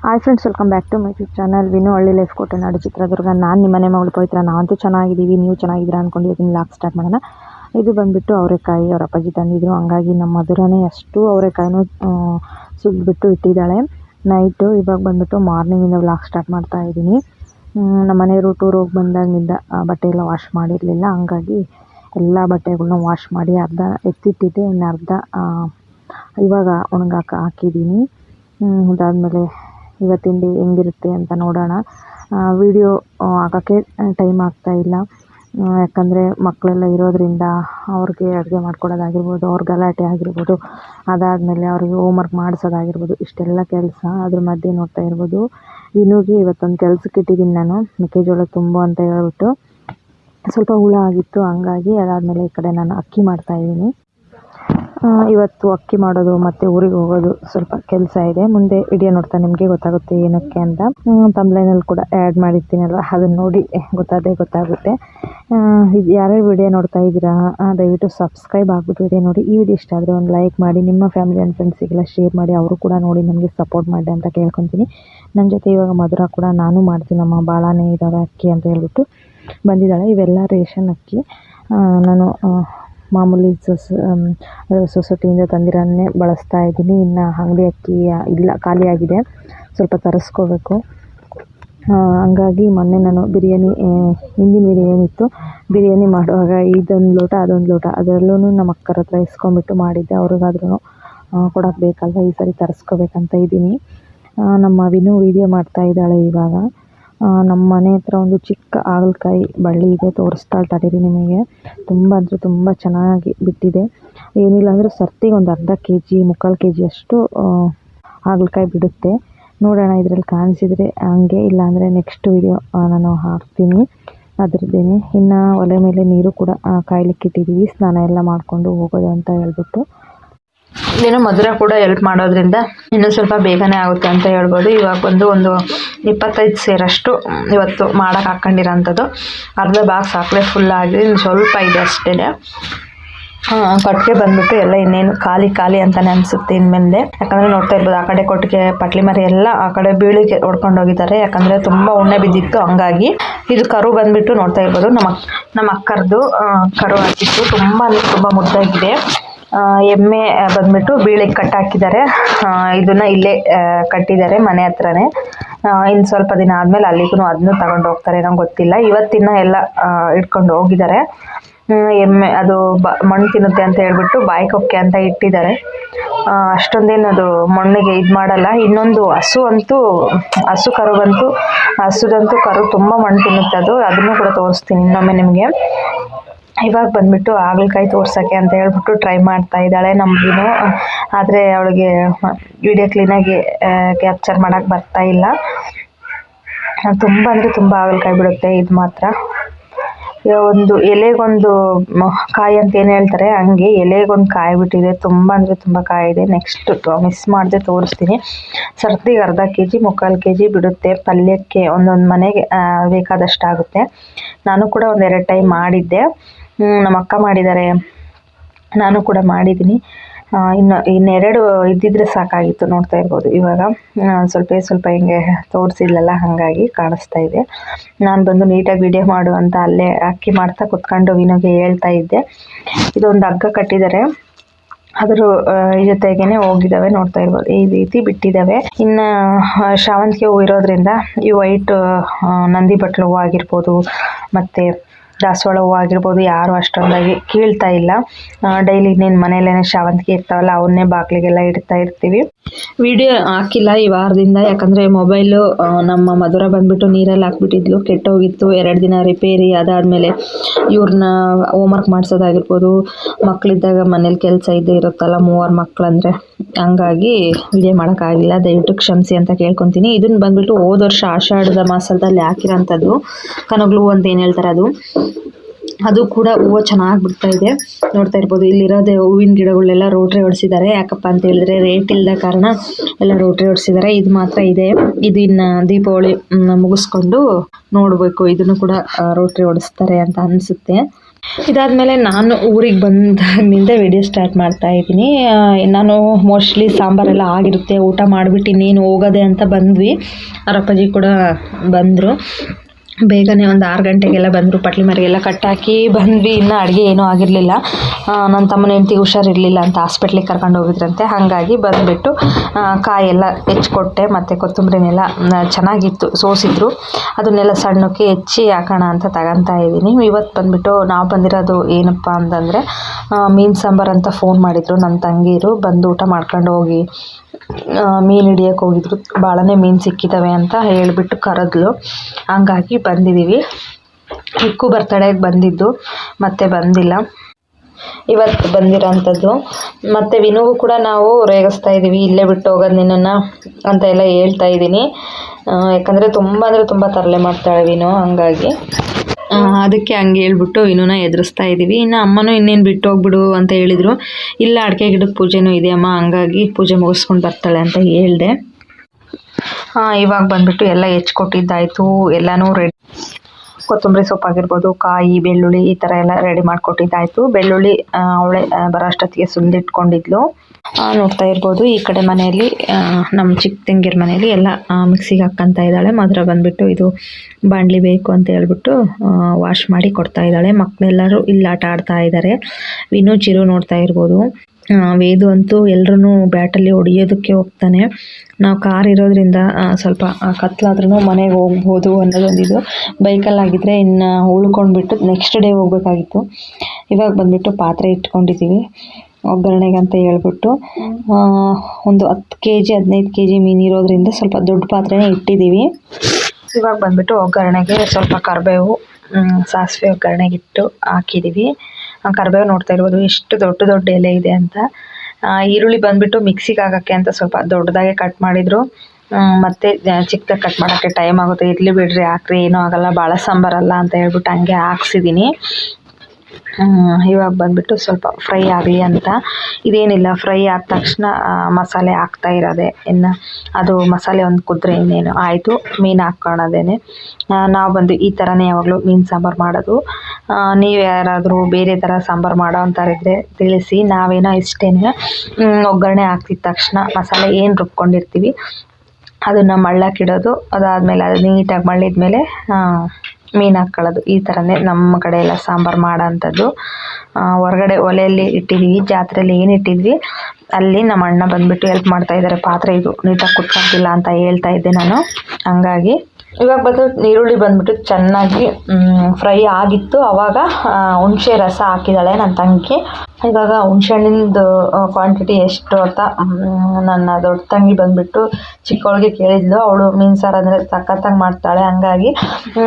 Hi friends welcome back to my YouTube channel Vinu ಹಳ್ಳಿ life ನಾಡು ಚಿತ್ರದುರ್ಗ. ನಾನು ನಿಮ್ಮ ಮನೆ ಮಗಳು ಪವಿತ್ರ. ನಾವಂತೂ ಚೆನ್ನಾಗಿದ್ದೀವಿ. ನೀವು ಚೆನ್ನಾಗಿದ್ದೀರಾ ಅಂದ್ಕೊಂಡಿದ್ದೀನಿ ಲಾಕ್ ಸ್ಟಾರ್ಟ್ ಮಾಡೋಣ. ಇದು ಬಂದುಬಿಟ್ಟು ಅವರೆಕಾಯಿ ಅವ್ರ ಅಪ್ಪಾಜಿ ತಂದಿದ್ರು. ಹಂಗಾಗಿ ನಮ್ಮ ಮಧುರನೇ ಅಷ್ಟು ಅವರೆಕಾಯಿನೂ ಸುಗ್ಬಿಟ್ಟು ಇಟ್ಟಿದ್ದಾಳೆ. ನೈಟು ಇವಾಗ ಬಂದುಬಿಟ್ಟು ಮಾರ್ನಿಂಗಿಂದ ವ್ಲಾಗ್ ಸ್ಟಾರ್ಟ್ ಮಾಡ್ತಾ ಇದ್ದೀನಿ. ನಮ್ಮ ಮನೆಯವರು ಟೂರ್ ಹೋಗಿ ಬಂದಾಗಿಂದ ಬಟ್ಟೆ ಎಲ್ಲ ವಾಶ್ ಮಾಡಿರಲಿಲ್ಲ. ಹಂಗಾಗಿ ಎಲ್ಲ ಬಟ್ಟೆಗಳ್ನ ವಾಶ್ ಮಾಡಿ ಅರ್ಧ ಎತ್ತಿಟ್ಟಿದ್ದೆ ಇನ್ನು ಅರ್ಧ ಇವಾಗ ಒಣಗಾಕ ಹಾಕಿದ್ದೀನಿ. ಅದಾದಮೇಲೆ ಇವತ್ತಿನ ಡೇ ಹೆಂಗಿರುತ್ತೆ ಅಂತ ನೋಡೋಣ. ವಿಡಿಯೋ ಹಾಕೋಕ್ಕೆ ಟೈಮ್ ಆಗ್ತಾ ಇಲ್ಲ. ಆ, ಯಾಕಂದರೆ ಮಕ್ಕಳೆಲ್ಲ ಇರೋದರಿಂದ ಅವ್ರಿಗೆ ಅಡುಗೆ ಮಾಡ್ಕೊಡೋದಾಗಿರ್ಬೋದು ಅವ್ರ ಗಲಾಟೆ ಆಗಿರ್ಬೋದು ಅದಾದಮೇಲೆ ಅವ್ರಿಗೆ ಹೋಮ್ವರ್ಕ್ ಮಾಡಿಸೋದಾಗಿರ್ಬೋದು ಇಷ್ಟೆಲ್ಲ ಕೆಲಸ ಅದ್ರ ಮಧ್ಯೆ ನೋಡ್ತಾ ಇರ್ಬೋದು. ವಿನುಗೆ ಇವತ್ತೊಂದು ಕೆಲ್ಸಕ್ಕೆ ಇಟ್ಟಿದ್ದೀನಿ ನಾನು ಮೆಕ್ಕೆಜೋಳ ತುಂಬು ಅಂತ ಹೇಳ್ಬಿಟ್ಟು. ಸ್ವಲ್ಪ ಹುಳ ಆಗಿತ್ತು ಹಂಗಾಗಿ ಅದಾದಮೇಲೆ ಈ ಕಡೆ ನಾನು ಅಕ್ಕಿ ಮಾಡ್ತಾ ಇದ್ದೀನಿ. ಆ, ಇವತ್ತು ಅಕ್ಕಿ ಮಾಡೋದು ಮತ್ತು ಊರಿಗೆ ಹೋಗೋದು ಸ್ವಲ್ಪ ಕೆಲಸ ಇದೆ. ಮುಂದೆ ವಿಡಿಯೋ ನೋಡ್ತಾ ನಿಮಗೆ ಗೊತ್ತಾಗುತ್ತೆ ಏನಕ್ಕೆ ಅಂತ. ತಂಬ್ಲೈನಲ್ಲಿ ಕೂಡ ಆ್ಯಡ್ ಮಾಡಿರ್ತೀನಲ್ವ? ಅದನ್ನು ನೋಡಿ ಗೊತ್ತಾದೇ ಗೊತ್ತಾಗುತ್ತೆ. ಇದು ಯಾರ್ಯಾರು ವಿಡಿಯೋ ನೋಡ್ತಾ ಇದ್ದೀರಾ ದಯವಿಟ್ಟು ಸಬ್ಸ್ಕ್ರೈಬ್ ಆಗಿಬಿಟ್ಟು ವಿಡಿಯೋ ನೋಡಿ. ಈ ವಿಡಿಯೋ ಇಷ್ಟ ಆದರೆ ಒಂದು ಲೈಕ್ ಮಾಡಿ ನಿಮ್ಮ ಫ್ಯಾಮಿಲಿ ಆ್ಯಂಡ್ ಫ್ರೆಂಡ್ಸಿಗೆಲ್ಲ ಶೇರ್ ಮಾಡಿ ಅವರು ಕೂಡ ನೋಡಿ ನಮಗೆ ಸಪೋರ್ಟ್ ಮಾಡಿ ಅಂತ ಕೇಳ್ಕೊತೀನಿ. ನನ್ನ ಜೊತೆ ಇವಾಗ ಮಧುರ ಕೂಡ ನಾನು ಮಾಡ್ತೀನಮ್ಮ. ಭಾಳನೇ ಇದ್ದಾವೆ ಅಕ್ಕಿ ಅಂತ ಹೇಳ್ಬಿಟ್ಟು. ಬಂದಿದ್ದಾಳೆ. ಇವೆಲ್ಲ ರೇಷನ್ ಅಕ್ಕಿ. ನಾನು ಮಾಮೂಲಿ ಸೊಸ ಸೊಸೈಟಿಯಿಂದ ತಂದಿರೋನ್ನೇ ಬಳಸ್ತಾ ಇದ್ದೀನಿ. ಇನ್ನು ಅಂಗಡಿ ಅಕ್ಕಿ ಇಲ್ಲ ಖಾಲಿಯಾಗಿದೆ ಸ್ವಲ್ಪ ತರಿಸ್ಕೋಬೇಕು. ಹಂಗಾಗಿ ಮೊನ್ನೆ ನಾನು ಬಿರಿಯಾನಿ ಹಿಂದಿನ ಬಿರಿಯಾನಿ ಇತ್ತು. ಬಿರಿಯಾನಿ ಮಾಡುವಾಗ ಇದೊಂದು ಲೋಟ, ಅದೊಂದು ಲೋಟ. ಅದರಲ್ಲೂ ನಮ್ಮ ಅಕ್ಕರ ಹತ್ರ ಇಸ್ಕೊಂಬಿಟ್ಟು ಮಾಡಿದ್ದೆ. ಅವ್ರಿಗಾದ್ರೂ ಕೊಡೋಕ್ಕೆ ಬೇಕಲ್ವ? ಈ ಸರಿ ತರಿಸ್ಕೋಬೇಕಂತ ಇದ್ದೀನಿ. ನಮ್ಮ ವಿನು ವೀಡಿಯೋ ಮಾಡ್ತಾ ಇದ್ದಾಳೆ ಇವಾಗ. ನಮ್ಮ ಮನೆ ಹತ್ರ ಒಂದು ಚಿಕ್ಕ ಹಾಗಲಕಾಯಿ ಬಳ್ಳಿ ಇದೆ ತೋರಿಸ್ತಾ ತಡೀರಿ ನಿಮಗೆ. ತುಂಬ ಅಂದರೆ ತುಂಬ ಚೆನ್ನಾಗಿ ಬಿಟ್ಟಿದೆ ಏನಿಲ್ಲ ಅಂದರೂ ಸರ್ತಿಗೆ ಒಂದು ಅರ್ಧ ಕೆ ಜಿ ಮುಕ್ಕಾಲು ಕೆ ಜಿ ಅಷ್ಟು ಆ, ಹಾಗಲಕಾಯಿ ಬಿಡುತ್ತೆ. ನೋಡೋಣ ಇದರಲ್ಲಿ ಕಾಣಿಸಿದರೆ ಹಂಗೆ ಇಲ್ಲಾಂದರೆ ನೆಕ್ಸ್ಟ್ ವಿಡಿಯೋ ನಾನು ಹಾಕ್ತೀನಿ. ಅದ್ರದ್ದೇನೆ. ಇನ್ನು ಒಲೆ ಮೇಲೆ ನೀರು ಕೂಡ ಕಾಯ್ಲಿಕ್ಕೆ ಇಟ್ಟಿದ್ದೀವಿ ಸ್ನಾನ ಎಲ್ಲ ಮಾಡಿಕೊಂಡು ಹೋಗೋದು ಅಂತ ಹೇಳ್ಬಿಟ್ಟು. ಏನೋ ಮಧುರ ಕೂಡ ಹೆಲ್ಪ್ ಮಾಡೋದ್ರಿಂದ ಇನ್ನೂ ಸ್ವಲ್ಪ ಬೇಗನೆ ಆಗುತ್ತೆ ಅಂತ ಹೇಳ್ಬೋದು. ಇವಾಗ ಬಂದು ಒಂದು ಇಪ್ಪತ್ತೈದು ಸೇರಷ್ಟು ಇವತ್ತು ಮಾಡೋಕೆ ಹಾಕ್ಕೊಂಡಿರೋಂಥದ್ದು ಅರ್ಧ ಬಾಕ್ಸ್ ಹಾಕಲೇ ಫುಲ್ ಆಗಿದೆ ಇನ್ನು ಸ್ವಲ್ಪ ಇದೆ ಅಷ್ಟೇ ಕಟ್ಟಿಗೆ ಬಂದ್ಬಿಟ್ಟು ಎಲ್ಲ ಇನ್ನೇನು ಖಾಲಿ ಖಾಲಿ ಅಂತಲೇ ಅನಿಸುತ್ತೆ ಇನ್ಮೇಲೆ. ಯಾಕಂದರೆ ನೋಡ್ತಾ ಇರ್ಬೋದು, ಆ ಕಡೆ ಕೊಟ್ಟಿಗೆ, ಪಟ್ಲಿ ಮರಿ ಎಲ್ಲ ಆ ಕಡೆ ಬೀಳಿಗೆ ಹೊಡ್ಕೊಂಡು ಹೋಗಿದ್ದಾರೆ. ಯಾಕಂದರೆ ತುಂಬ ಉಣ್ಣೆ ಬಿದ್ದಿತ್ತು ಹಂಗಾಗಿ. ಇದು ಕರು ಬಂದ್ಬಿಟ್ಟು ನೋಡ್ತಾ ಇರ್ಬೋದು. ನಮ್ಮ ನಮ್ಮ ಅಕ್ಕರ್ದು ಕರು ಹಾಕಿತ್ತು. ತುಂಬ ಅಂದರೆ ತುಂಬ ಮುದ್ದಾಗಿದೆ. ಎಮ್ಮೆ ಬಂದ್ಬಿಟ್ಟು ಬೀಳಿಗೆ ಕಟ್ಟಾಕಿದ್ದಾರೆ. ಇದನ್ನ ಇಲ್ಲೇ ಕಟ್ಟಿದ್ದಾರೆ ಮನೆ ಹತ್ರನೇ. ಇನ್ನು ಸ್ವಲ್ಪ ದಿನ ಆದಮೇಲೆ ಅಲ್ಲಿಗೂ ಅದನ್ನು ತಗೊಂಡು ಹೋಗ್ತಾರೆ, ನಂಗೆ ಗೊತ್ತಿಲ್ಲ. ಇವತ್ತಿನ ಎಲ್ಲ ಇಟ್ಕೊಂಡು ಹೋಗಿದ್ದಾರೆ. ಎಮ್ಮೆ, ಅದು ಬ, ಮಣ್ಣು ತಿನ್ನುತ್ತೆ ಅಂತ ಹೇಳ್ಬಿಟ್ಟು ಬಾಯಿ ಕೊಕ್ಕೆ ಅಂತ ಇಟ್ಟಿದ್ದಾರೆ. ಅಷ್ಟೊಂದೇನು ಅದು ಮಣ್ಣಿಗೆ ಇದು ಮಾಡಲ್ಲ. ಇನ್ನೊಂದು ಹಸು ಅಂತೂ, ಹಸು ಕರುಗಂತೂ ಹಸುದಂತೂ ಕರು ತುಂಬ ಮಣ್ಣು ತಿನ್ನುತ್ತೆ ಅದು. ಅದನ್ನು ಕೂಡ ತೋರಿಸ್ತೀನಿ ಇನ್ನೊಮ್ಮೆ ನಿಮಗೆ. ಇವಾಗ ಬಂದ್ಬಿಟ್ಟು ಹಾಗಲಕಾಯಿ ತೋರ್ಸೋಕ್ಕೆ ಅಂತ ಹೇಳ್ಬಿಟ್ಟು ಟ್ರೈ ಮಾಡ್ತಾ ಇದ್ದಾಳೆ ನಮಗಿನ್ನು ಆದರೆ ಅವಳಿಗೆ ವಿಡಿಯೋ ಕ್ಲೀನಾಗಿ ಕ್ಯಾಪ್ಚರ್ ಮಾಡೋಕ್ಕೆ ಬರ್ತಾ ಇಲ್ಲ. ತುಂಬ ಅಂದರೆ ತುಂಬ ಹಾಗಲಕಾಯಿ ಬಿಡುತ್ತೆ ಇದು ಮಾತ್ರ. ಒಂದು ಎಲೆಗೊಂದು ಕಾಯಿ ಅಂತ ಏನು ಹೇಳ್ತಾರೆ ಹಂಗೆ ಎಲೆಗೊಂದು ಕಾಯಿ ಬಿಟ್ಟಿದೆ. ತುಂಬ ಅಂದರೆ ತುಂಬ ಕಾಯಿ ಇದೆ. ನೆಕ್ಸ್ಟ್ ಮಿಸ್ ಮಾಡದೆ ತೋರಿಸ್ತೀನಿ. ಸರ್ದಿಗೆ ಅರ್ಧ ಕೆ ಜಿ ಮುಕ್ಕಾಲು ಕೆ ಜಿ ಬಿಡುತ್ತೆ. ಪಲ್ಯಕ್ಕೆ ಒಂದೊಂದು ಮನೆಗೆ ಬೇಕಾದಷ್ಟು ಬೇಕಾದಷ್ಟಾಗುತ್ತೆ. ನಾನು ಕೂಡ ಒಂದೆರಡು ಟೈಮ್ ಮಾಡಿದ್ದೆ. ನಮ್ಮ ಅಕ್ಕ ಮಾಡಿದ್ದಾರೆ. ನಾನು ಕೂಡ ಮಾಡಿದ್ದೀನಿ. ಇನ್ನು ಇನ್ನೆರಡು ಇದ್ದಿದ್ರೆ ಸಾಕಾಗಿತ್ತು ನೋಡ್ತಾ ಇರ್ಬೋದು. ಇವಾಗ ಸ್ವಲ್ಪ ಸ್ವಲ್ಪ ಹಿಂಗೆ ತೋರಿಸಿಲ್ಲಲ್ಲ, ಹಾಗಾಗಿ ಕಾಣಿಸ್ತಾ ಇದೆ. ನಾನು ಬಂದು ನೀಟಾಗಿ ವಿಡಿಯೋ ಮಾಡು ಅಂತ ಅಲ್ಲೇ ಅಕ್ಕಿ ಮಾಡ್ತಾ ಕುತ್ಕೊಂಡು ವಿನೋಗೆ ಹೇಳ್ತಾ ಇದ್ದೆ. ಇದೊಂದು ಹಗ್ಗ ಕಟ್ಟಿದ್ದಾರೆ. ಅದರ ಜೊತೆಗೇನೆ ಹೋಗಿದ್ದಾವೆ ನೋಡ್ತಾ ಇರ್ಬೋದು. ಈ ರೀತಿ ಬಿಟ್ಟಿದ್ದಾವೆ. ಇನ್ನು ಶಾವಂತಿಗೆ ಹೂವು ಇರೋದ್ರಿಂದ ಈ ವೈಟ್ ನಂದಿ ಬಟ್ಲು ಹೂವು ಆಗಿರ್ಬೋದು. ಮತ್ತು ದಾಸವಾಳ ಹೂವು ಆಗಿರ್ಬೋದು ಯಾರು ಅಷ್ಟೊಂದಾಗಿ ಕೀಳ್ತಾ ಇಲ್ಲ. ಡೈಲಿ ಇನ್ನೇನು ಮನೇಲೇನೇ ಶಾವಂತಿಗೆ ಇರ್ತಾವಲ್ಲ, ಅವನ್ನೇ ಬಾಗಿಲಿಗೆಲ್ಲ ಇಡ್ತಾ ಇರ್ತೀವಿ. ವಿಡಿಯೋ ಹಾಕಿಲ್ಲ ಈ ವಾರದಿಂದ, ಯಾಕಂದರೆ ಮೊಬೈಲು ನಮ್ಮ ಮಧುರ ಬಂದ್ಬಿಟ್ಟು ನೀರಲ್ಲಿ ಹಾಕ್ಬಿಟ್ಟಿದ್ಲು, ಕೆಟ್ಟೋಗಿತ್ತು, ಎರಡು ದಿನ ರಿಪೇರಿ ಅದಾದಮೇಲೆ ಇವ್ರನ್ನ ಹೋಮ್ವರ್ಕ್ ಮಾಡಿಸೋದಾಗಿರ್ಬೋದು ಮಕ್ಕಳಿದ್ದಾಗ ಮನೇಲಿ ಕೆಲಸ ಇದ್ದೇ ಇರುತ್ತಲ್ಲ, ಮೂವರು ಮಕ್ಕಳಂದ್ರೆ ಹಂಗಾಗಿ ವಿಡಿಯೋ ಮಾಡೋಕ್ಕಾಗಿಲ್ಲ, ದಯವಿಟ್ಟು ಕ್ಷಮಿಸಿ ಅಂತ ಕೇಳ್ಕೊತೀನಿ. ಇದನ್ನ ಬಂದ್ಬಿಟ್ಟು ಹೋದ ವರ್ಷ ಆಷಾಢದ ಮಾಸದಲ್ಲಿ ಹಾಕಿರೋಂಥದ್ದು, ಕನಗ್ಲು ಅಂತ ಏನು ಹೇಳ್ತಾರೆ ಅದು ಅದು ಕೂಡ ಹೂವು ಚೆನ್ನಾಗಿ ಬಿಡ್ತಾ ಇದೆ. ನೋಡ್ತಾ ಇರ್ಬೋದು, ಇಲ್ಲಿರೋದೇ ಹೂವಿನ ಗಿಡಗಳೆಲ್ಲ ರೋಟ್ರಿ ಹೊಡಿಸಿದ್ದಾರೆ. ಯಾಕಪ್ಪ ಅಂತ ಹೇಳಿದ್ರೆ ರೇಟ್ ಇಲ್ಲದ ಕಾರಣ ಎಲ್ಲ ರೋಟ್ರಿ ಹೊಡಿಸಿದ್ದಾರೆ. ಇದು ಮಾತ್ರ ಇದೆ. ಇದು ದೀಪಾವಳಿ ಮುಗಿಸ್ಕೊಂಡು ನೋಡಬೇಕು. ಇದನ್ನು ಕೂಡ ರೋಟ್ರಿ ಹೊಡಿಸ್ತಾರೆ ಅಂತ ಅನಿಸುತ್ತೆ. ಇದಾದಮೇಲೆ ನಾನು ಊರಿಗೆ ಬಂದಾಗಿನಿಂದ ವಿಡಿಯೋ ಸ್ಟಾರ್ಟ್ ಮಾಡ್ತಾ ಇದ್ದೀನಿ. ನಾನು ಮೋಸ್ಟ್ಲಿ ಸಾಂಬಾರೆಲ್ಲ ಆಗಿರುತ್ತೆ. ಊಟ ಮಾಡಿಬಿಟ್ಟು ಇನ್ನೇನು ಹೋಗೋದೆ ಅಂತ ಬಂದ್ವಿ. ಅವರಪ್ಪಾಜಿ ಕೂಡ ಬಂದರು. ಬೇಗನೆ ಒಂದು ಆರು ಗಂಟೆಗೆಲ್ಲ ಬಂದರು, ಪಟ್ಲಿ ಮರಿಗೆಲ್ಲ ಕಟ್ಟಾಕಿ ಬಂದ್ವಿ. ಇನ್ನೂ ಅಡುಗೆ ಏನೂ ಆಗಿರಲಿಲ್ಲ. ನನ್ನ ತಮ್ಮನ ಹೆಂಡ್ತಿಗೆ ಹುಷಾರಿರಲಿಲ್ಲ ಅಂತ ಹಾಸ್ಪಿಟ್ಲಿಗೆ ಕರ್ಕೊಂಡು ಹೋಗಿದ್ರಂತೆ. ಹಾಗಾಗಿ ಬಂದುಬಿಟ್ಟು ಕಾಯೆಲ್ಲ ಹೆಚ್ಚಿಕೊಟ್ಟೆ ಮತ್ತು ಕೊತ್ತಂಬರಿನೆಲ್ಲ ಚೆನ್ನಾಗಿತ್ತು, ಸೋಸಿದ್ರು. ಅದನ್ನೆಲ್ಲ ಸಣ್ಣಕ್ಕೆ ಹೆಚ್ಚಿ ಹಾಕೋಣ ಅಂತ ತಗೊತಾ ಇದ್ದೀನಿ. ಇವತ್ತು ಬಂದುಬಿಟ್ಟು ನಾವು ಬಂದಿರೋದು ಏನಪ್ಪ ಅಂತಂದರೆ ಮೀನು ಸಾಂಬಾರು ಅಂತ ಫೋನ್ ಮಾಡಿದರು ನನ್ನ ತಂಗೀರು. ಬಂದು ಊಟ ಮಾಡ್ಕೊಂಡು ಹೋಗಿ ಮೀನು ಹಿಡಿಯೋಕೆ ಹೋಗಿದ್ರು. ಭಾಳನೇ ಮೀನು ಸಿಕ್ಕಿದ್ದಾವೆ ಅಂತ ಹೇಳಿಬಿಟ್ಟು ಕರೆದ್ಲು. ಹಂಗಾಗಿ ಬಂದಿದ್ದೀವಿ ಇಕ್ಕು ಬರ್ತಡೆಗೆ ಬಂದಿದ್ದು, ಮತ್ತೆ ಬಂದಿಲ್ಲ. ಇವತ್ತು ಬಂದಿರೋಂಥದ್ದು. ಮತ್ತು ವಿನುಗೂ ಕೂಡ ನಾವು ರೇಗಿಸ್ತಾ ಇದ್ದೀವಿ ಇಲ್ಲೇ ಬಿಟ್ಟು ಹೋಗೋದು ನಿನ್ನನ್ನು ಅಂತ ಎಲ್ಲ ಹೇಳ್ತಾ ಇದ್ದೀನಿ ಯಾಕಂದರೆ ತುಂಬ ಅಂದರೆ ತುಂಬ ತರಲೆ ಮಾಡ್ತಾಳೆ ವಿನು, ಹಂಗಾಗಿ. ಅದಕ್ಕೆ ಹಂಗೆ ಹೇಳ್ಬಿಟ್ಟು ವಿನೂನ ಎದುರಿಸ್ತಾ ಇದ್ದೀವಿ ಇನ್ನು ಅಮ್ಮನೂ ಇನ್ನೇನು ಬಿಟ್ಟು ಹೋಗ್ಬಿಡು ಅಂತ ಹೇಳಿದರು. ಇಲ್ಲ, ಅಡಿಕೆ ಗಿಡಕ್ಕೆ ಪೂಜೆನೂ ಇದೆ ಅಮ್ಮ, ಹಂಗಾಗಿ ಪೂಜೆ ಮುಗಿಸ್ಕೊಂಡು ಬರ್ತಾಳೆ ಅಂತ ಹೇಳಿದೆ. ಇವಾಗ ಬಂದುಬಿಟ್ಟು ಎಲ್ಲ ಹೆಚ್ಕೊಟ್ಟಿದ್ದಾಯಿತು ಎಲ್ಲನೂ ರೆಡಿ. ಕೊತ್ತಂಬರಿ ಸೊಪ್ಪು ಆಗಿರ್ಬೋದು, ಕಾಯಿ, ಬೆಳ್ಳುಳ್ಳಿ ಈ ಥರ ಎಲ್ಲ ರೆಡಿ ಮಾಡಿಕೊಟ್ಟಿದ್ದಾಯಿತು ಬೆಳ್ಳುಳ್ಳಿ ಅವಳೆ ಬರೋ ಅಷ್ಟೊತ್ತಿಗೆ ಸುಲಿದಿಟ್ಕೊಂಡಿದ್ಲು. ನೋಡ್ತಾ ಇರ್ಬೋದು, ಈ ಕಡೆ ಮನೆಯಲ್ಲಿ ನಮ್ಮ ಚಿಕ್ಕ ತಂಗಿರ ಮನೆಯಲ್ಲಿ ಎಲ್ಲ ಮಿಕ್ಸಿಗೆ ಹಾಕ್ಕಂತ ಇದ್ದಾಳೆ. ಮಾತ್ರ ಬಂದುಬಿಟ್ಟು ಇದು ಬಾಂಡ್ಲಿ ಬೇಕು ಅಂತ ಹೇಳ್ಬಿಟ್ಟು ವಾಶ್ ಮಾಡಿ ಕೊಡ್ತಾ ಇದ್ದಾಳೆ. ಮಕ್ಕಳೆಲ್ಲರೂ ಇಲ್ಲಿ ಆಟ ಆಡ್ತಾ ಇದ್ದಾರೆ ವಿನು, ಚಿರು ನೋಡ್ತಾ ಇರ್ಬೋದು. ವೇದು ಅಂತೂ ಎಲ್ಲರೂ ಬ್ಯಾಟಲ್ಲಿ ಹೊಡಿಯೋದಕ್ಕೆ ಹೋಗ್ತಾನೆ. ನಾವು ಕಾರ್ ಇರೋದ್ರಿಂದ ಸ್ವಲ್ಪ ಕತ್ಲಾದ್ರೂ ಮನೆಗೆ ಹೋಗ್ಬೋದು ಅನ್ನೋದೊಂದಿದು. ಬೈಕಲ್ಲಾಗಿದ್ದರೆ ಇನ್ನು ಉಳ್ಕೊಂಡ್ಬಿಟ್ಟು ನೆಕ್ಸ್ಟ್ ಡೇ ಹೋಗ್ಬೇಕಾಗಿತ್ತು. ಇವಾಗ ಬಂದುಬಿಟ್ಟು ಪಾತ್ರೆ ಇಟ್ಕೊಂಡಿದ್ದೀವಿ ಒಗ್ಗರಣೆಗೆ ಅಂತ ಹೇಳ್ಬಿಟ್ಟು ಒಂದು ಹತ್ತು ಕೆ ಜಿ ಹದಿನೈದು ಕೆ ಜಿ ಮೀನು ಇರೋದ್ರಿಂದ ಸ್ವಲ್ಪ ದೊಡ್ಡ ಪಾತ್ರೆನೇ ಇಟ್ಟಿದ್ದೀವಿ ಇವಾಗ ಬಂದುಬಿಟ್ಟು ಒಗ್ಗರಣೆಗೆ ಸ್ವಲ್ಪ ಕರಿಬೇವು ಸಾಸಿವೆ ಒಗ್ಗರಣೆಗಿಟ್ಟು ಹಾಕಿದ್ದೀವಿ ಕರಿಬೇವು ನೋಡ್ತಾ ಇರ್ಬೋದು. ಎಷ್ಟು ದೊಡ್ಡ ದೊಡ್ಡ ಎಲೆ ಇದೆ ಅಂತ. ಈರುಳ್ಳಿ ಬಂದುಬಿಟ್ಟು ಮಿಕ್ಸಿಗೆ ಹಾಕೋಕ್ಕೆ ಅಂತ ಸ್ವಲ್ಪ ದೊಡ್ಡದಾಗೆ ಕಟ್ ಮಾಡಿದರು. ಮತ್ತು ಚಿಕ್ಕದಾಗಿ ಕಟ್ ಮಾಡೋಕ್ಕೆ ಟೈಮ್ ಆಗುತ್ತೆ. ಇರಲಿ ಬಿಡ್ರಿ, ಹಾಕ್ರಿ, ಏನೂ ಆಗೋಲ್ಲ ಭಾಳ ಸಾಂಬಾರಲ್ಲ ಅಂತ ಹೇಳ್ಬಿಟ್ಟು ಹಂಗೆ ಹಾಕ್ಸಿದ್ದೀನಿ ಇವಾಗ ಬಂದುಬಿಟ್ಟು ಸ್ವಲ್ಪ ಫ್ರೈ ಆಗಲಿ ಅಂತ. ಇದೇನಿಲ್ಲ, ಫ್ರೈ ಆದ ತಕ್ಷಣ ಮಸಾಲೆ ಹಾಕ್ತಾ ಇರೋದೆ. ಇನ್ನು ಅದು ಮಸಾಲೆ ಒಂದು ಕುದ್ರೆ ಇನ್ನೇನು. ಆಯಿತು, ಮೀನು ಹಾಕ್ಕೊಳೋದೇನೆ. ನಾವು ಬಂದು ಈ ಥರನೇ ಯಾವಾಗಲೂ ಮೀನು ಸಾಂಬಾರು ಮಾಡೋದು. ನೀವು ಯಾರಾದರೂ ಬೇರೆ ಥರ ಸಾಂಬಾರು ಮಾಡೋ ಅಂತಾರಿದ್ರೆ ತಿಳಿಸಿ. ನಾವೇನೋ ಇಷ್ಟೇ ಒಗ್ಗರಣೆ ಹಾಕ್ತಿದ್ದ ತಕ್ಷಣ ಮಸಾಲೆ ಏನು ರುಬ್ಕೊಂಡಿರ್ತೀವಿ, ಅದನ್ನು ಮಳ್ಳಕ್ಕಿಡೋದು ಅದಾದಮೇಲೆ ಅದು ನೀಟಾಗಿ ಮಳ್ಳಿದ್ಮೇಲೆ ಮೀನು ಹಾಕ್ಕೊಳ್ಳೋದು ಈ ಥರನೇ ನಮ್ಮ ಕಡೆ ಎಲ್ಲ ಸಾಂಬಾರು ಮಾಡೋ ಅಂಥದ್ದು ಆ, ಹೊರಗಡೆ ಒಲೆಯಲ್ಲಿ ಇಟ್ಟಿದ್ದೀವಿ ಜಾತ್ರೆಯಲ್ಲಿ ಏನು ಇಟ್ಟಿದ್ವಿ ಅಲ್ಲಿ ನಮ್ಮ ಅಣ್ಣ ಬಂದುಬಿಟ್ಟು ಹೆಲ್ಪ್ ಮಾಡ್ತಾ ಇದ್ದಾರೆ ಪಾತ್ರೆ ಇದು ನೀಟಾಗಿ ಕುತ್ಕೊಂತಿಲ್ಲ ಅಂತ ಹೇಳ್ತಾ ಇದ್ದೆ ನಾನು. ಹಂಗಾಗಿ ಇವಾಗ ಬಂದು ಈರುಳ್ಳಿ ಬಂದ್ಬಿಟ್ಟು ಚೆನ್ನಾಗಿ ಫ್ರೈ ಆಗಿತ್ತು. ಅವಾಗ ಹುಣಸೆ ರಸ ಹಾಕಿದ್ದಾಳೆ ನನ್ನ ತಂಗಿ. ಇವಾಗ ಹುಣಸೆ ಹಣ್ಣಿಂದು ಕ್ವಾಂಟಿಟಿ ಎಷ್ಟು ಅಂತ ನನ್ನ ದೊಡ್ಡ ತಂಗಿ ಬಂದುಬಿಟ್ಟು ಚಿಕ್ಕವಳಿಗೆ ಕೇಳಿದ್ಲು. ಅವಳು ಮೀನು ಸಾರು ಅಂದರೆ ಸಖತ್ತಾಗಿ ಮಾಡ್ತಾಳೆ, ಹಂಗಾಗಿ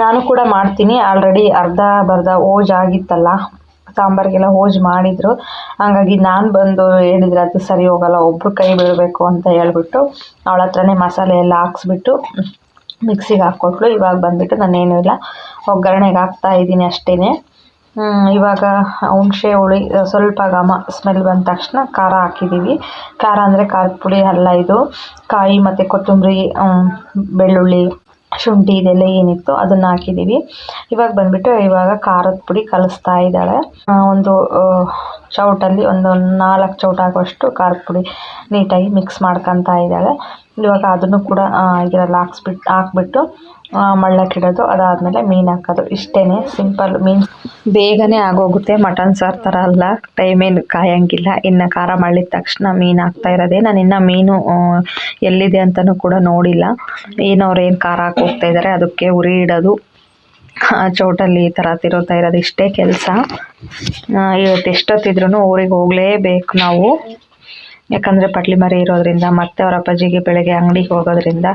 ನಾನು ಕೂಡ ಮಾಡ್ತೀನಿ. ಆಲ್ರೆಡಿ ಅರ್ಧ ಬರ್ಧ ಓಜ್ ಆಗಿತ್ತಲ್ಲ, ಸಾಂಬಾರಿಗೆಲ್ಲ ಹೋಜ್ ಮಾಡಿದ್ರು. ಹಾಗಾಗಿ ನಾನು ಬಂದು ಹೇಳಿದ್ರೆ ಅದು ಸರಿ ಹೋಗಲ್ಲ ಒಬ್ಬರು ಕೈ ಬೀಳಬೇಕು ಅಂತ ಹೇಳ್ಬಿಟ್ಟು ಅವಳ ಹತ್ರನೇ ಮಸಾಲೆ ಎಲ್ಲ ಹಾಕ್ಸ್ಬಿಟ್ಟು ಮಿಕ್ಸಿಗೆ ಹಾಕ್ಕೊಟ್ಲು ಇವಾಗ ಬಂದುಬಿಟ್ಟು ನಾನೇನು ಇಲ್ಲ. ಒಗ್ಗರಣೆಗೆ ಹಾಕ್ತಾ ಇದ್ದೀನಿ ಅಷ್ಟೇ ಇವಾಗ ಹುಣಸೆ, ಹುಳಿ, ಸ್ವಲ್ಪ ಘಮ ಸ್ಮೆಲ್ ಬಂದ ತಕ್ಷಣ ಖಾರ ಹಾಕಿದ್ದೀವಿ. ಖಾರ ಅಂದರೆ ಖಾರದ ಪುಡಿ ಅಲ್ಲ ಇದು. ಕಾಯಿ ಮತ್ತು ಕೊತ್ತಂಬರಿ ಬೆಳ್ಳುಳ್ಳಿ, ಶುಂಠಿ ಇದೆಲ್ಲ ಏನಿತ್ತು ಅದನ್ನು ಹಾಕಿದ್ದೀವಿ. ಇವಾಗ ಬಂದುಬಿಟ್ಟು ಇವಾಗ ಖಾರದ ಪುಡಿ ಕಲಿಸ್ತಾ ಇದ್ದಾಳೆ. ಒಂದು ಚೌಟಲ್ಲಿ ಒಂದು ನಾಲ್ಕು ಚೌಟ ಆಗುವಷ್ಟು ಖಾರದ ಪುಡಿ ನೀಟಾಗಿ ಮಿಕ್ಸ್ ಮಾಡ್ಕೊತಾ ಇದ್ದಾಳೆ. ಇವಾಗ ಅದನ್ನು ಕೂಡ ಇದರಲ್ಲಿ ಹಾಕ್ಸ್ಬಿಟ್ಟು ಹಾಕ್ಬಿಟ್ಟು ಮಳ್ಳಕ್ಕಿಡೋದು ಅದಾದಮೇಲೆ ಮೀನು ಹಾಕೋದು. ಇಷ್ಟೇ ಸಿಂಪಲ್ ಮೀನು. ಬೇಗನೆ ಆಗೋಗುತ್ತೆ. ಮಟನ್ ಸಾರು ಥರ ಅಲ್ಲ. ಟೈಮೇನು ಕಾಯಂಗಿಲ್ಲ. ಇನ್ನು ಖಾರ ಮಳ್ಳಿದ ತಕ್ಷಣ ಮೀನು ಹಾಕ್ತಾ ಇರೋದೇ. ನಾನು ಇನ್ನು ಮೀನು ಎಲ್ಲಿದೆ ಅಂತಲೂ ಕೂಡ ನೋಡಿಲ್ಲ. ಏನು ಅವ್ರು ಏನು ಖಾರ ಹಾಕೋಗ್ತಾ ಇದ್ದಾರೆ. ಅದಕ್ಕೆ ಉರಿ ಇಡೋದು. ಚೌಟಲ್ಲಿ ಈ ಥರ ತಿರುತ್ತಾ ಇರೋದು ಇಷ್ಟೇ ಕೆಲಸ. ಇವತ್ತು ಎಷ್ಟೊತ್ತಿದ್ರು ಊರಿಗೆ ಹೋಗಲೇಬೇಕು ನಾವು. ಯಾಕಂದರೆ ಪಟ್ಲಿ ಮರಿ ಇರೋದ್ರಿಂದ, ಮತ್ತೆ ಅವ್ರ ಅಪ್ಪಾಜಿಗೆ ಬೆಳಗ್ಗೆ ಅಂಗಡಿಗೆ ಹೋಗೋದ್ರಿಂದ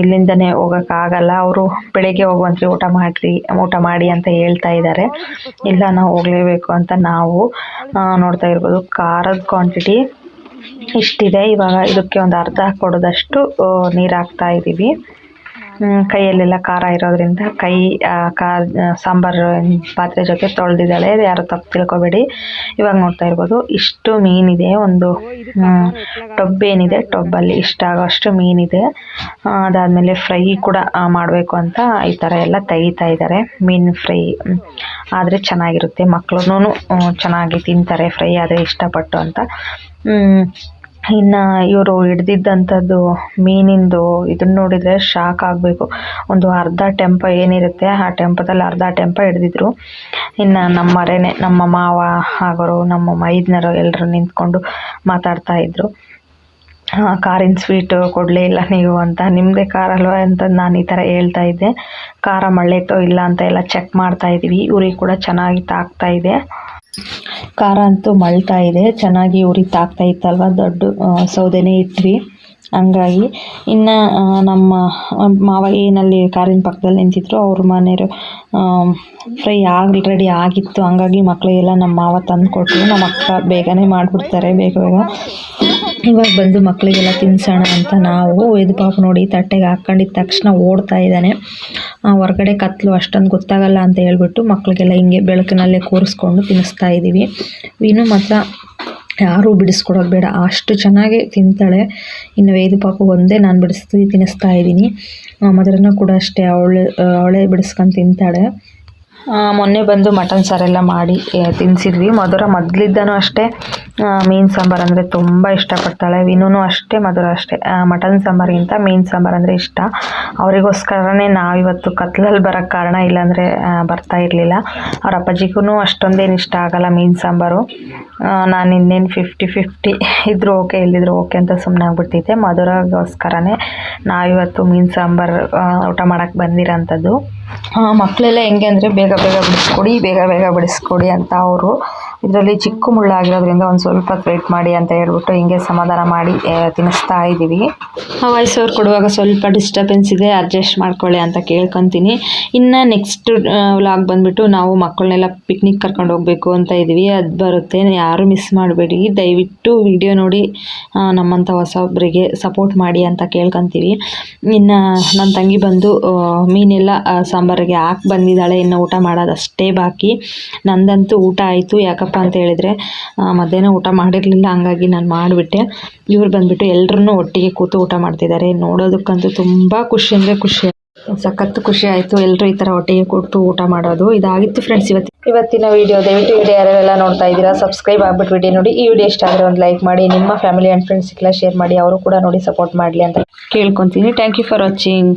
ಇಲ್ಲಿಂದನೇ ಹೋಗೋಕ್ಕಾಗಲ್ಲ ಅವರು ಬೆಳಗ್ಗೆ ಹೋಗುವಂತ್ರಿ ಊಟ ಮಾಡಿರಿ ಊಟ ಮಾಡಿ ಅಂತ ಹೇಳ್ತಾ ಇದ್ದಾರೆ ಇಲ್ಲ, ನಾವು ಹೋಗಲೇಬೇಕು ಅಂತ ನಾವು ನೋಡ್ತಾ ಇರ್ಬೋದು. ಖಾರದ ಕ್ವಾಂಟಿಟಿ ಇಷ್ಟಿದೆ. ಇವಾಗ ಇದಕ್ಕೆ ಒಂದು ಅರ್ಧ ಕೊಡೋದಷ್ಟು ನೀರು ಹಾಕ್ತಾ ಇದ್ದೀವಿ ಕೈಯಲ್ಲೆಲ್ಲ ಖಾರ ಇರೋದ್ರಿಂದ ಕೈ ಖಾರ ಸಾಂಬಾರು ಪಾತ್ರೆ ಜೊತೆ ತೊಳೆದಿದ್ದಾಳೆ. ಯಾರು ತಪ್ಪು ತಿಳ್ಕೊಬೇಡಿ. ಇವಾಗ ನೋಡ್ತಾ ಇರ್ಬೋದು, ಇಷ್ಟು ಮೀನಿದೆ, ಒಂದು ಟೊಬ್ಬೇನಿದೆ ಟೊಬ್ ಏನಿದೆ ಟೊಬ್ಬಲ್ಲಿ ಇಷ್ಟ ಆಗೋಷ್ಟು ಮೀನಿದೆ. ಅದಾದಮೇಲೆ ಫ್ರೈ ಕೂಡ ಮಾಡಬೇಕು ಅಂತ ಈ ಥರ ಎಲ್ಲ ತೆಗಿತಾ ಇದ್ದಾರೆ. ಮೀನು ಫ್ರೈ ಆದರೆ ಚೆನ್ನಾಗಿರುತ್ತೆ. ಮಕ್ಳು ಚೆನ್ನಾಗಿ ತಿಂತಾರೆ ಫ್ರೈ, ಆದರೆ ಇಷ್ಟಪಟ್ಟು ಅಂತ. ಇನ್ನು ಇವರು ಹಿಡ್ದಿದ್ದಂಥದ್ದು ಮೀನಿಂದು ಇದನ್ನ ನೋಡಿದರೆ ಶಾಕ್ ಆಗಬೇಕು. ಒಂದು ಅರ್ಧ ಟೆಂಪ ಏನಿರುತ್ತೆ ಆ ಟೆಂಪದಲ್ಲಿ ಅರ್ಧ ಟೆಂಪ ಹಿಡ್ದಿದ್ರು. ಇನ್ನು ನಮ್ಮ ಮರೇನೆ ನಮ್ಮ ಮಾವ ಆಗೋರು ನಮ್ಮ ಮೈದ್ನರು ಎಲ್ಲರೂ ನಿಂತ್ಕೊಂಡು ಮಾತಾಡ್ತಾ ಇದ್ರು. ಆ, ಕಾರಿನ ಸ್ವೀಟು ಕೊಡಲೇ ಇಲ್ಲ ನೀವು ಅಂತ. ನಿಮ್ಮದೇ ಅಲ್ವಾ ಅಂತ ನಾನು ಈ ಥರ ಹೇಳ್ತಾ ಇದ್ದೆ. ಖಾರ ಮಳ್ಳೆತೋ ಇಲ್ಲ ಅಂತ ಎಲ್ಲ ಚೆಕ್ ಮಾಡ್ತಾ ಇದ್ದೀವಿ. ಇವ್ರಿಗೆ ಕೂಡ ಚೆನ್ನಾಗಿ ತಾಗ್ತಾ ಇದೆ. ಖಾರ ಅಂತೂ ಮಳ್ತಾ ಇದೆ. ಚೆನ್ನಾಗಿ ಉರಿ ತಾಕ್ತಾ ಇತ್ತಲ್ವ? ದೊಡ್ಡ ಸೌದೆನೇ ಇಟ್ವಿ. ಹಂಗಾಗಿ ಇನ್ನು ನಮ್ಮ ಮಾವ ಏನಲ್ಲಿ ಕಾರಿನ ಪಕ್ಕದಲ್ಲಿ ನಿಂತಿದ್ರು. ಅವ್ರ ಮನೆಯವರು ಫ್ರೈ ಆಲ್ರೆಡಿ ಆಗಿತ್ತು. ಹಂಗಾಗಿ ಮಕ್ಕಳಿಗೆಲ್ಲ ನಮ್ಮ ಮಾವ ತಂದು ಕೊಟ್ಟರು ನಮ್ಮ ಅಕ್ಕ ಬೇಗನೆ ಮಾಡಿಬಿಡ್ತಾರೆ, ಬೇಗ ಬೇಗ. ಇವಾಗ ಬಂದು ಮಕ್ಕಳಿಗೆಲ್ಲ ತಿನ್ಸೋಣ ಅಂತ ನಾವು ಇದು ಪಾಪ ನೋಡಿ ತಟ್ಟೆಗೆ ಹಾಕ್ಕೊಂಡಿದ್ದ ತಕ್ಷಣ ಓಡ್ತಾ ಇದ್ದಾನೆ. ಹೊರಗಡೆ ಕತ್ತಲು ಅಷ್ಟೊಂದು ಗೊತ್ತಾಗಲ್ಲ ಅಂತ ಹೇಳ್ಬಿಟ್ಟು ಮಕ್ಕಳಿಗೆಲ್ಲ ಹಿಂಗೆ ಬೆಳಕಿನಲ್ಲೇ ಕೂರಿಸ್ಕೊಂಡು ತಿನ್ನಿಸ್ತಾ ಇದ್ದೀವಿ. ವೀನು ಮಾತ್ರ ಯಾರೂ ಬಿಡಿಸ್ಕೊಡೋದು ಬೇಡ, ಅಷ್ಟು ಚೆನ್ನಾಗಿ ತಿಂತಾಳೆ. ಇನ್ನು ವೇದು ಪಾಪ ಒಂದೇ ನಾನು ಬಿಡಿಸ್ತೀವಿ ತಿನ್ನಿಸ್ತಾ ಇದ್ದೀನಿ. ಮಧುರನ ಕೂಡ ಅಷ್ಟೇ ಅವಳೆ, ಅವಳೇ ಬಿಡಿಸ್ಕೊಂಡು ತಿಂತಾಳೆ. ಮೊನ್ನೆ ಬಂದು ಮಟನ್ ಸಾರೆಲ್ಲ ಮಾಡಿ ತಿನ್ಸಿದ್ವಿ. ಮಧುರ ಮೊದಲಿದ್ದನೂ ಅಷ್ಟೇ. ಮೀನು ಸಾಂಬಾರು ಅಂದರೆ ತುಂಬ ಇಷ್ಟಪಡ್ತಾಳೆ. ವಿನೂ ಅಷ್ಟೇ, ಮಧುರ ಅಷ್ಟೇ. ಮಟನ್ ಸಾಂಬಾರಿಗಿಂತ ಮೀನು ಸಾಂಬಾರು ಅಂದರೆ ಇಷ್ಟ. ಅವರಿಗೋಸ್ಕರನೇ ನಾವಿವತ್ತು ಕತ್ಲಲ್ಲಿ ಬರೋಕ್ಕೆ ಕಾರಣ ಇಲ್ಲಾಂದರೆ ಬರ್ತಾ ಇರಲಿಲ್ಲ. ಅವ್ರ ಅಪ್ಪಾಜಿಗೂ ಅಷ್ಟೊಂದೇನು ಇಷ್ಟ ಆಗಲ್ಲ ಮೀನು ಸಾಂಬಾರು. ನಾನು ಇನ್ನೇನು ಫಿಫ್ಟಿ ಫಿಫ್ಟಿ ಇದ್ದರೂ ಓಕೆ ಇಲ್ಲಿದ್ರು ಓಕೆ ಅಂತ ಸುಮ್ಮನೆ ಆಗ್ಬಿಡ್ತಿದ್ದೆ ಮಧುರಗೋಸ್ಕರನೇ ನಾವಿವತ್ತು ಮೀನು ಸಾಂಬಾರು ಊಟ ಮಾಡೋಕ್ಕೆ ಬಂದಿರೋಂಥದ್ದು. ಮಕ್ಕಳೆಲ್ಲ ಹೆಂಗೆ ಅಂದರೆ ಬೇಗ ಬೇಗ ಬಿಡಿಸ್ಕೊಡಿ ಬೇಗ ಬೇಗ ಬಿಡಿಸ್ಕೊಡಿ ಅಂತ ಅವರು ಇದರಲ್ಲಿ ಚಿಕ್ಕ ಮುಳ್ಳಾಗಿರೋದ್ರಿಂದ ಒಂದು ಸ್ವಲ್ಪ ವೇಟ್ ಮಾಡಿ ಅಂತ ಹೇಳ್ಬಿಟ್ಟು ಹಿಂಗೆ ಸಮಾಧಾನ ಮಾಡಿ ತಿನ್ನಿಸ್ತಾ ಇದ್ದೀವಿ. ವಯಸ್ಸವ್ರು ಕೊಡುವಾಗ ಸ್ವಲ್ಪ ಡಿಸ್ಟರ್ಬೆನ್ಸ್ ಇದೆ ಅಡ್ಜಸ್ಟ್ ಮಾಡ್ಕೊಳ್ಳಿ ಅಂತ ಕೇಳ್ಕೊತೀನಿ. ಇನ್ನು ನೆಕ್ಸ್ಟ್ ವ್ಲಾಗ್ ಬಂದುಬಿಟ್ಟು ನಾವು ಮಕ್ಕಳನ್ನೆಲ್ಲ ಪಿಕ್ನಿಕ್ ಕರ್ಕೊಂಡು ಹೋಗಬೇಕು ಅಂತ ಇದ್ದೀವಿ. ಅದು ಬರುತ್ತೆ, ಯಾರು ಮಿಸ್ ಮಾಡಬೇಡಿ. ದಯವಿಟ್ಟು ವಿಡಿಯೋ ನೋಡಿ ನಮ್ಮಂಥ ಹೊಸ ಒಬ್ಬರಿಗೆ ಸಪೋರ್ಟ್ ಮಾಡಿ ಅಂತ ಕೇಳ್ಕೊತೀವಿ. ಇನ್ನು ನನ್ನ ತಂಗಿ ಬಂದು ಮೀನೆಲ್ಲ ಸಾಂಬಾರಿಗೆ ಹಾಕಿ ಬಂದಿದ್ದಾಳೆ. ಇನ್ನು ಊಟ ಮಾಡೋದಷ್ಟೇ ಬಾಕಿ. ನಂದಂತೂ ಊಟ ಆಯಿತು. ಯಾಕಪ್ಪ ಅಂತ ಹೇಳಿದರೆ ಮಧ್ಯಾಹ್ನ ಊಟ ಮಾಡಿರಲಿಲ್ಲ ಹಂಗಾಗಿ ನಾನು ಮಾಡಿಬಿಟ್ಟೆ. ಇವ್ರು ಬಂದುಬಿಟ್ಟು ಎಲ್ಲರೂ ಒಟ್ಟಿಗೆ ಕೂತು ಊಟ ಮಾಡ್ತಿದ್ದಾರೆ. ನೋಡೋದಕ್ಕಂತೂ ತುಂಬ ಖುಷಿ ಅಂದರೆ ಖುಷಿ. ಸಖತ್ ಖುಷಿ ಆಯಿತು ಎಲ್ಲರೂ ಈ ಥರ ಒಟ್ಟಿಗೆ ಕೂತು ಊಟ ಮಾಡೋದು. ಇದಾಗಿತ್ತು ಫ್ರೆಂಡ್ಸ್ ಇವತ್ತು ಇವತ್ತಿನ ವಿಡಿಯೋ ದಯವಿಟ್ಟು ವಿಡಿಯೋ ಯಾರೆಲ್ಲ ನೋಡ್ತಾ ಇದ್ದೀರಾ ಸಬ್ಸ್ಕ್ರೈಬ್ ಆಗ್ಬಿಟ್ಟು ವಿಡಿಯೋ ನೋಡಿ. ಈ ವಿಡಿಯೋ ಇಷ್ಟ ಆದರೆ ಒಂದು ಲೈಕ್ ಮಾಡಿ ನಿಮ್ಮ ಫ್ಯಾಮಿಲಿ ಆ್ಯಂಡ್ ಫ್ರೆಂಡ್ಸ್ಗೆಲ್ಲ ಶೇರ್ ಮಾಡಿ. ಅವರು ಕೂಡ ನೋಡಿ ಸಪೋರ್ಟ್ ಮಾಡಲಿ ಅಂತ. ಕೇಳ್ಕೊತೀನಿ. Thank you for watching